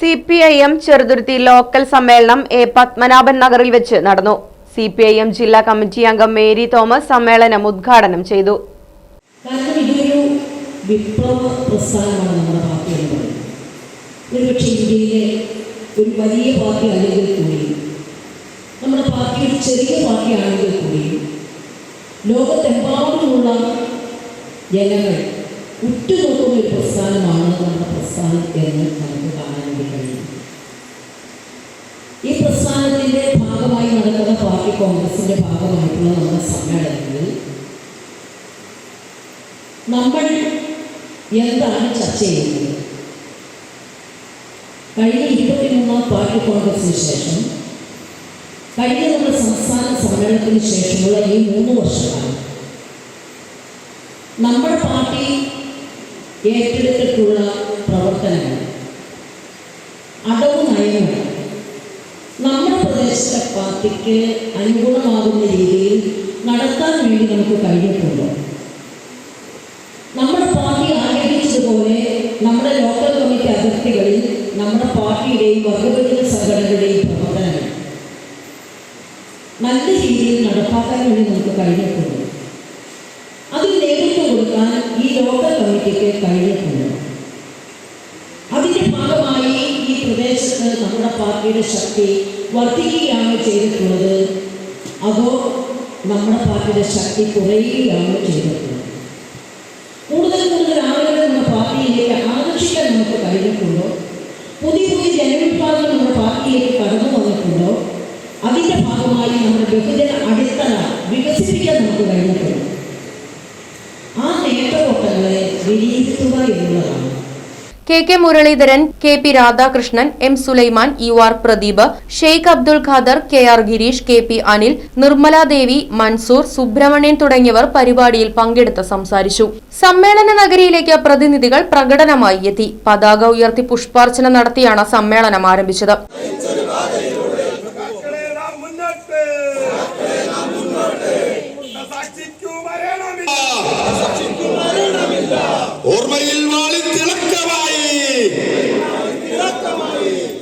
C P I M Cheruthuruthy local സമ്മേളനം A Padmanabhan നഗറിൽ വെച്ച് നടന്നു. സി പി ഐ എം ജില്ലാ കമ്മിറ്റി അംഗം മേരി തോമസ് സമ്മേളനം ഉദ്ഘാടനം ചെയ്തു. ഒരു വലിയ പാർട്ടി നമ്മുടെ പാർട്ടി ലോകത്തെമ്പാടുമുള്ള ജനങ്ങൾ ഉറ്റുനോക്കുന്ന ഒരു പ്രസ്ഥാനമാണ് നമ്മുടെ പ്രസ്ഥാനം എന്ന് നമുക്ക് കാണാൻ വേണ്ടി കഴിയും ഈ പ്രസ്ഥാനത്തിന്റെ ഭാഗമായി നടക്കുന്ന പാർട്ടി കോൺഗ്രസിന്റെ ഭാഗമായിട്ടുള്ള നമ്മുടെ സമ്മേളനങ്ങളിൽ നമ്മൾ എന്താണ് ചർച്ച ചെയ്യുന്നത്? കഴിഞ്ഞ ഇരുപത്തിമൂന്നാം പാർട്ടി കോൺഗ്രസിന് ശേഷം കഴിഞ്ഞ നമ്മുടെ സംസ്ഥാന സമ്മേളനത്തിന് ശേഷമുള്ള ഈ മൂന്ന് വർഷമാണ് നമ്മുടെ പാർട്ടി ഏറ്റെടുത്തിട്ടുള്ള പ്രവർത്തനങ്ങൾ അടവ് നയങ്ങൾ നമ്മുടെ പ്രദേശത്തെ അനുകൂലമാകുന്ന രീതിയിൽ നടത്താൻ വേണ്ടി നമുക്ക് കഴിഞ്ഞിട്ടുണ്ടോ. നമ്മുടെ പാർട്ടി ആഗ്രഹിച്ചതുപോലെ നമ്മുടെ ലോക്കൽ കമ്മിറ്റി അതിർത്തികളിൽ നമ്മുടെ പാർട്ടിയുടെയും വർഗപരിത സംഘടനകളുടെയും പ്രവർത്തനങ്ങൾ നല്ല രീതിയിൽ നടപ്പാക്കാൻ വേണ്ടി നമുക്ക് കഴിഞ്ഞിട്ടുണ്ട്. അതിന് നേതൃത്വം കൊടുക്കാൻ ഈ ലോക്കൽ കമ്മിറ്റിക്ക് കഴിഞ്ഞിട്ടുണ്ട് അതിന്റെ ഭാഗമായി ഈ പ്രദേശത്ത് നമ്മുടെ പാർട്ടിയുടെ ശക്തി വർദ്ധിക്കുകയാണ് ചെയ്തിട്ടുള്ളത്. അതോ നമ്മുടെ പാർട്ടിയുടെ ശക്തി കുറയുകയാണ് ചെയ്തിട്ടുള്ളത്. കൂടുതൽ കൂടുതൽ ആളുകളെ നമ്മുടെ പാർട്ടിയിലേക്ക് ആകർഷിക്കാൻ നമുക്ക് കഴിഞ്ഞിട്ടുണ്ടോ? പുതിയ പുതിയ ജനവിഭാഗങ്ങൾ നമ്മുടെ പാർട്ടിയിലേക്ക് കടന്നു വന്നിട്ടുണ്ടോ? അതിന്റെ ഭാഗമായി നമ്മുടെ ബഹുജന അടിത്തറ വികസിപ്പിക്കാൻ നമുക്ക് കഴിഞ്ഞിട്ടുണ്ട്? ആ നേട്ടവോട്ടങ്ങളെ വിലയിരുത്തുക എന്നുള്ളതാണ്. K K Muraleedharan K P Radhakrishnan M Sulaiman U R Pradeep Sheikh Abdul Khader K R Girish K P Anil Nirmala Devi Mansoor Subramanian തുടങ്ങിയവർ പരിപാടിയിൽ പങ്കെടുത്ത് സംസാരിച്ചു. സമ്മേളന നഗരിയിലേക്ക് പ്രതിനിധികൾ പ്രകടനമായി എത്തി. പതാക ഉയർത്തി പുഷ്പാർച്ചന നടത്തിയാണ് സമ്മേളനം ആരംഭിച്ചത്. സാക്ഷിക്കു മരണമില്ല